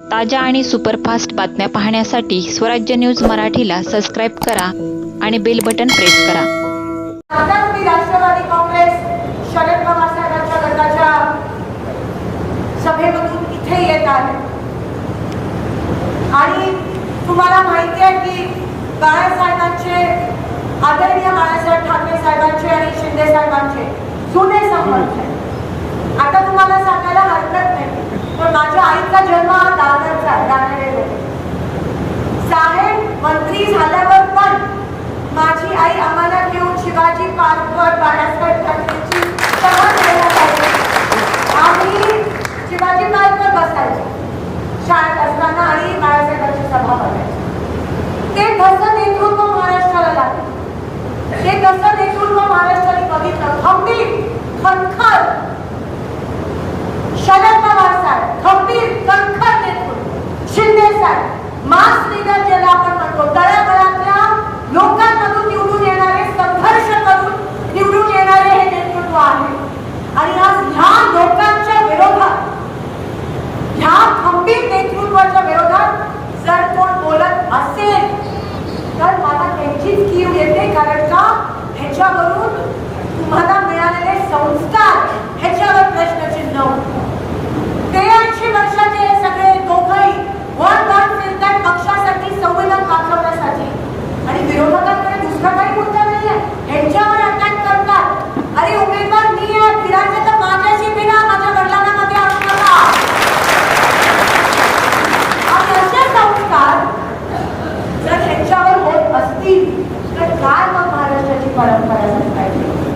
ताज्या आणि सुपरफास्ट बातम्या पाहण्यासाठी स्वराज्य न्यूज मराठीला सबस्क्राईब करा आणि बेल बटन प्रेस करा. आता राष्ट्रवादी काँग्रेस शरद पवार साहेबांच्या गटाच्या सभेमधून इथे येत आहे. आणि तुम्हाला माहिती आहे की बाळासाहेबांचे आदरणीय बाळासाहेब ठाकरे साहेबांचे आणि शिंदे साहेबांचे जुने संबंध आता तुम्हाला सांगायला हरकत नाही पण माझ्या आईचा जन्म मास लीडर ज्याला आपण म्हणतो तळागळातल्या लोकांमधून निवडून येणारे संघर्ष करून निवडून येणारे हे नेतृत्व आहे. आणि आज ह्या लोकांच्या विरोधात ह्या खंबीर नेतृत्वाच्या विरोधात जर कोण बोलत असेल तर मला त्यांचीच कीव येते कारण का? ह्याच्यावरून